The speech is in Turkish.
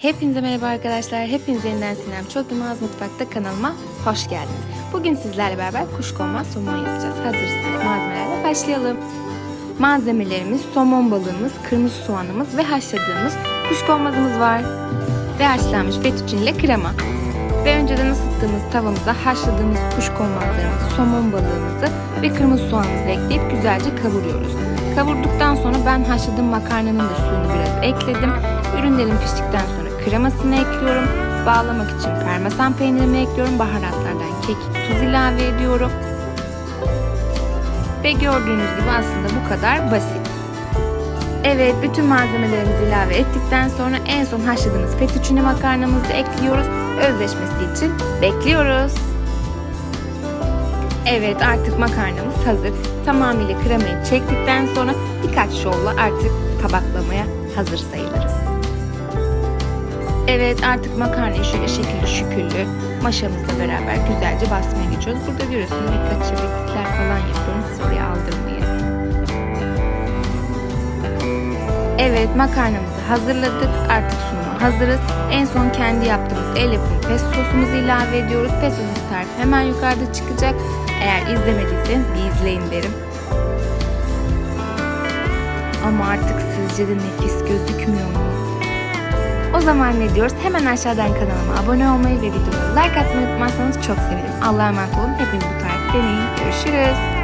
Hepinize merhaba arkadaşlar. Hepinize yeniden Sinem Çok Yılmaz Mutfak'ta kanalıma hoş geldiniz. Bugün sizlerle beraber kuşkonmaz somon yapacağız. Hazırsanız malzemelerle başlayalım. Malzemelerimiz somon balığımız, kırmızı soğanımız ve haşladığımız kuşkonmazımız var. Ve haşlanmış fettuccine ile krema. Ve önceden ısıttığımız tavamıza haşladığımız kuşkonmazlarımızı, somon balığımızı ve kırmızı soğanımızı ekleyip güzelce kavuruyoruz. Kavurduktan sonra ben haşladığım makarnanın da suyunu biraz ekledim. Ürünlerim piştikten sonra kremasını ekliyorum. Bağlamak için parmesan peynirimi ekliyorum. Baharatlardan kekik, tuz ilave ediyorum. Ve gördüğünüz gibi aslında bu kadar basit. Evet, bütün malzemelerimizi ilave ettikten sonra en son haşladığımız fettuccine makarnamızı ekliyoruz. Özleşmesi için bekliyoruz. Evet, artık makarnamız hazır. Tamamıyla kremayı çektikten sonra birkaç şovla artık tabaklamaya hazır sayılırız. Evet, artık makarnayı şöyle şekilli şüküllü maşamızla beraber güzelce basmaya geçiyoruz. Burada görüyorsunuz birkaç çeviklikler falan yapıyorum. Siz oraya aldırmayın. Evet makarnamızı hazırladık. Artık sunuma hazırız. En son kendi yaptığımız el yapımı pesto sosumuzu ilave ediyoruz. Pesto sos tarifi hemen yukarıda çıkacak. Eğer izlemediyseniz bir izleyin derim. Ama artık sizce de nefis gözükmüyor mu? O zaman ne diyoruz? Hemen aşağıdan kanalıma abone olmayı ve videomu like atmayı unutmazsanız çok sevinirim. Allah'a emanet olun. Hepiniz bu tarifi deneyin. Görüşürüz.